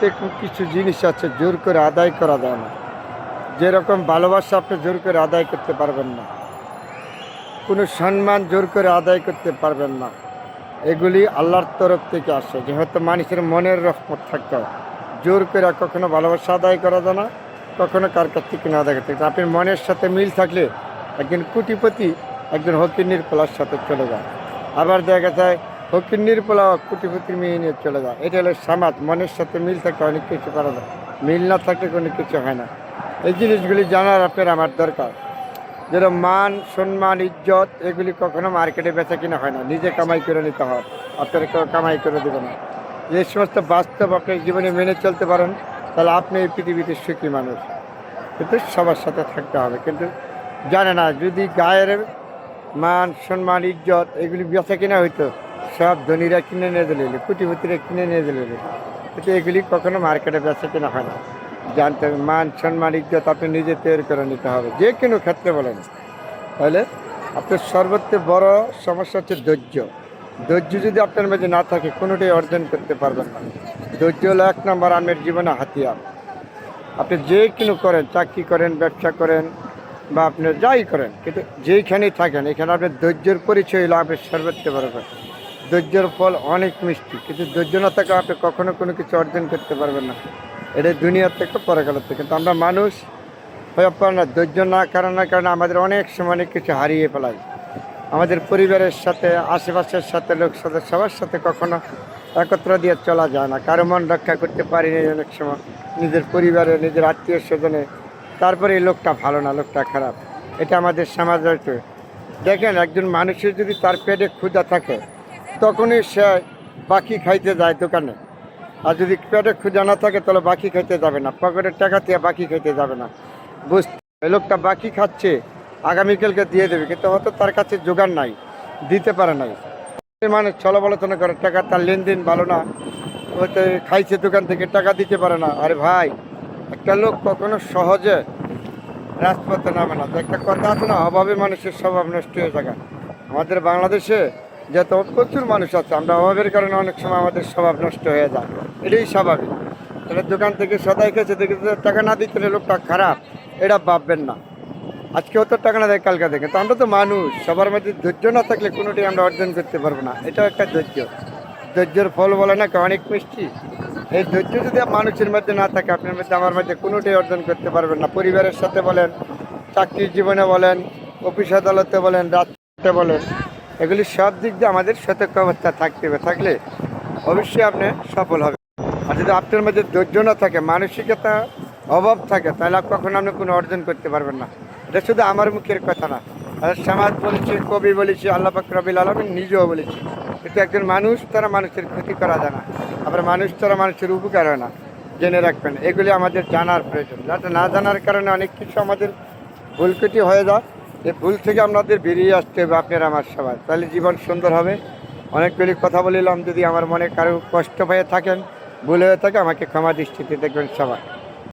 কিছু জিনিস আছে, জোর করে আদায় করা যায় না। যেরকম ভালোবাসা আপনি জোর করে আদায় করতে পারবেন না। কোনো সম্মান জোর করে আদায় করতে পারবেন না। এগুলি আল্লাহর তরফ থেকে আসে। যেহেতু মানুষের মনের রহমত থাকতে হয়। জোর করে কখনো ভালোবাসা আদায় করা যায় না, কখনো কার কাছ থেকে না আদায় করতে। আপনার মনের সাথে মিল থাকলে একজন কুটিপতি, একজন হকিন্নির পোলার সাথে চলে যায়। আবার দেখা যায় হকিন্নির পোলা কুটিপতির মেয়ে নিয়ে চলে যায় এটা হলো সমাজ, মনের সাথে মিল থাকলে অনেক কিছু করা যায়। মিল না থাকলে কোনো কিছু হয় না। এই জিনিসগুলি জানার আপনার আমার দরকার। যেরকম মান, সম্মান, ইজ্জত, এগুলি কখনো মার্কেটে বেচা কিনা হয় না। নিজে কামাই করে নিতে হয়। আপনার কেউ কামাই করে দেবে না। যে সমস্ত বাস্তব আপনি জীবনে মেনে চলতে পারেন, তাহলে আপনি এই পৃথিবীতে সুখী মানুষ। কিন্তু সবার সাথে থাকতে হবে। কিন্তু জানে না, যদি গায়ের মান, সম্মান, ইজ্জত, এগুলি বেচা কিনা হইতো সব ধনীরা কিনে নিয়ে দিলে কুটিপতিরা কিনে নিয়ে দিলে কিন্তু এগুলি কখনো মার্কেটে বেচা কিনা হয় না। জানতে হবে, মান সম্মান, ইজ্জত আপনি নিজে তৈরি করে নিতে হবে। যে কোনো ক্ষেত্রে বলেন। তাহলে আপনার সর্বত্র বড় সমস্যা হচ্ছে ধৈর্য। ধৈর্য যদি আপনার মাঝে না থাকে, কোনোটাই অর্জন করতে পারবেন না। ধৈর্য হলো এক নম্বর আমের জীবনে হাতিয়ার। আপনি যে কোনো করেন, চাকরি করেন, ব্যবসা করেন, বা আপনি যাই করেন, কিন্তু যেইখানেই থাকেন, এখানে আপনার ধৈর্যের পরিচয় হলো আপনি সর্বত্র বড় কথা। ধৈর্যের ফল অনেক মিষ্টি, কিন্তু ধৈর্য না থাকা আপনি কখনো কোনো কিছু অর্জন করতে পারবেন না। এটা দুনিয়ার থেকে পরে থেকে। কিন্তু আমরা মানুষ, হয়ে না, ধৈর্য না কারণের কারণে আমাদের অনেক সময় অনেক কিছু হারিয়ে ফেলাই। আমাদের পরিবারের সাথে, আশেপাশের সাথে, লোক সাথে, সবার সাথে কখনো একত্র দিয়ে চলা যায় না। কারও মন রক্ষা করতে পারি না অনেক সময়। নিজের পরিবারে, নিজের আত্মীয় স্বজনে। তারপরে এই লোকটা ভালো না, লোকটা খারাপ। এটা আমাদের সমাজ দেখেন, একজন মানুষের যদি তার পেটে ক্ষুধা থাকে তখনই সে বাকি খাইতে যায় দোকানে। আর যদি পেটে ক্ষুধা না থাকে, তাহলে বাকি খাইতে যাবে না। পকেটের টাকা দিয়ে বাকি খাইতে যাবে না। বুঝতে লোকটা বাকি খাচ্ছে, আগামীকালকে দিয়ে দেবে, কিন্তু হয়তো তার কাছে জোগাড় নাই, দিতে পারে নাই। মানে চলবলচনা করে, টাকা তার লেনদেন ভালো না। হয়তো খাইছে দোকান থেকে, টাকা দিতে পারে না। আরে ভাই, একটা লোক কখনো সহজে রাজপথে নামে না। তো একটা কথা আছে না, অভাবে মানুষের স্বভাব নষ্ট হয়ে থাকা আমাদের বাংলাদেশে যত প্রচুর মানুষ আছে, আমরা অভাবের কারণে অনেক সময় আমাদের স্বভাব নষ্ট হয়ে যায়। এটাই স্বাভাবিক। তাহলে দোকান থেকে সদাই খেয়েছে, দেখে টাকা না দিতে লোকটা খারাপ, এটা ভাববেন না। আজকে হয়তো টাকা না দেয়, কালকে দেখে। তো আমরা তো মানুষ, সবার মধ্যে ধৈর্য না থাকলে কোনোটাই আমরা অর্জন করতে পারব না। এটাও একটা ধৈর্য। ধৈর্যের ফল বলে না অনেক মিষ্টি? এই ধৈর্য যদি মানুষের মধ্যে না থাকে, আপনার মধ্যে, আমার মধ্যে কোনোটাই অর্জন করতে পারবেন না। পরিবারের সাথে বলেন, চাকরির জীবনে বলেন, অফিস আদালতে বলেন রাত্রে বলেন। এগুলি সব দিক দিয়ে আমাদের সতর্ক অবস্থা থাকতে হবে। থাকলে অবশ্যই আপনি সফল হবে আর যদি আপনার মধ্যে ধৈর্য না থাকে, মানসিকতা অভাব থাকে, তাহলে কখনো আপনি কোনো অর্জন করতে পারবেন না। এটা শুধু আমার মুখের কথা না। সমাজ বলেছে, কবি বলেছে, আল্লাহ রবিল আলমিন নিজেও বলেছে কিন্তু একজন মানুষ তারা মানুষের ক্ষতি করা যায় না। আবার মানুষ তারা মানুষের উপকার হয় না। জেনে রাখবেন, এগুলি আমাদের জানার প্রয়োজন। যাতে না জানার কারণে অনেক কিছু আমাদের ভুলকুটি হয়ে যায়। এই ভুল থেকে আপনাদের বেরিয়ে আসতে হবে আপনার আমার সবাই তাহলে জীবন সুন্দর হবে। অনেকগুলি কথা বলিলাম, যদি আমার মনে কারও কষ্ট পেয়ে থাকেন, ভুল হয়ে থাকে, আমাকে ক্ষমা দৃষ্টিতে দেখবেন সবাই।